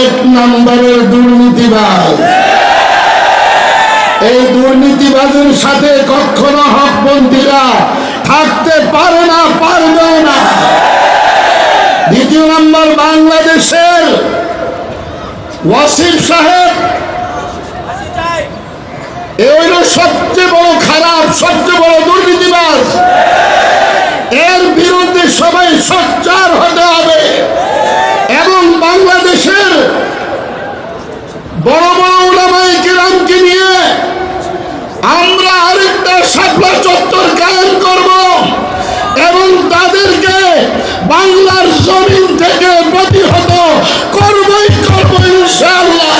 এক নম্বরের দুর্নীতিবাজ। এই দুর্নীতিবাজের সাথে কখনো হকপন্থীরা থাকতে পারে না, পারবে না। দ্বিতীয় নম্বর বাংলাদেশের ওয়াসিফ সাহেব। এ হইল সবচেয়ে বড় খারাপ, সবচেয়ে বড় দুর্নীতিবাজ এর বিরুদ্ধে সবাই সোচ্চার হতে হবে এবং বাংলাদেশের বড় বড় ওলামাই কিরামকে নিয়ে আমরা আরেকটা শাপলা চত্বর কায়েম করব এবং তাদেরকে বাংলার জমিন থেকে প্রতিহত করবই করব ইনশাআল্লাহ।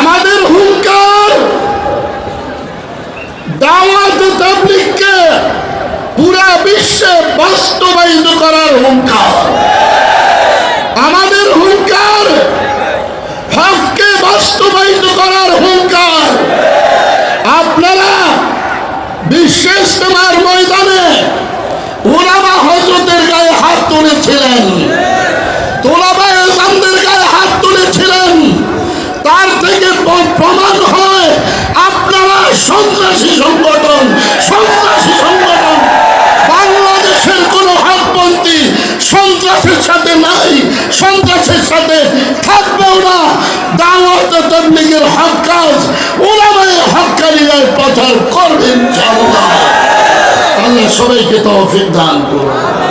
আমাদের হুঙ্কার দাওয়াত তাবলিগকে পুরা বিশ্বে বাস্তবায়িত করার হুঙ্কার আমাদের হুঙ্কার হককে বাস্তবায়িত করার হুঙ্কার আপনারা বিশেষ তোমার ময়দানে ওলামা হজরতের গায়ে হাত তুলেছিলেন। তোলাবা এজামদের গায়ে হাত তুলেছিলেন। তার থেকে প্রমাণ হয়, আপনারা সন্ত্রাসী সংগঠন সন্ত্রাসী সংগঠন। বাংলাদেশের কোন হাতপন্থী সন্ত্রাসের সাথে নাই, সন্ত্রাসের সাথে থাকবেও না। দাওয়াত তবলিগের হক কাজ, ওলামায় হকারিরাই প্রচার করবেন আল্লাহ সবাইকে তৌফিক দান করুন।